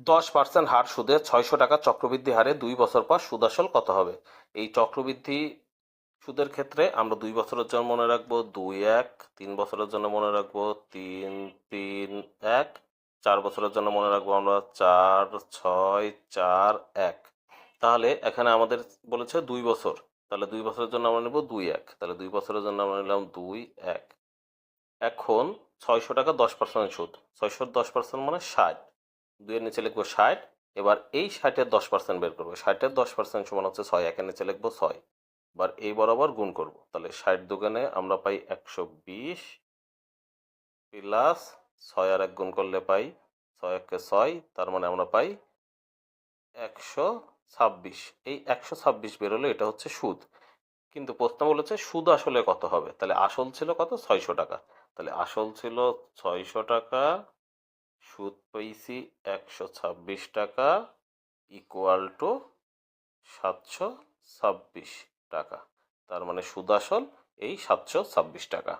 দশ পার্সেন্ট হার সুদে ছয়শো টাকা চক্রবৃদ্ধি হারে দুই বছর পর সুদ আসল কত হবে? এই চক্রবৃদ্ধি সুদের ক্ষেত্রে আমরা দুই বছরের জন্য মনে রাখব দুই এক, তিন বছরের জন্য মনে রাখব তিন তিন এক, চার বছরের জন্য মনে রাখব আমরা চার, ছয়, চার, এক। তাহলে এখানে আমাদের বলেছে দুই বছর। তাহলে দুই বছরের জন্য আমরা নেব দুই এক। তাহলে দুই বছরের জন্য আমরা নিলাম দুই এক। এখন ছয়শো টাকা দশ পার্সেন্ট সুদ। ছয়শো দশ পার্সেন্ট মানে ষাট। দুইয়ের নিচে লিখব ষাট, এবার এই ষাটের দশ পার্সেন্ট বের করব। ষাটের দশ পার্সেন্ট সমান হচ্ছে ছয়, একের নিচে লিখব ছয়। এবার এই বরাবর গুণ করব। তাহলে ষাট দোকানে আমরা পাই একশো বিশ প্লাস ছয় আর এক গুণ করলে পাই ছয় একে ছয়, তার মানে আমরা পাই একশো ছাব্বিশ। এই একশো ছাব্বিশ বেরোলে এটা হচ্ছে সুদ। কিন্তু প্রশ্ন বলেছে সুদ আসলে কত হবে? তাহলে আসল ছিল কত? ছয়শো টাকা। তাহলে আসল ছিল ছয়শো টাকা পেয়েছি একশো ছাব্বিশ টাকা ইকুয়াল টু সাতশো ছাব্বিশ টাকা। তার মানে সুদ আসল এই সাতশো ছাব্বিশ টাকা।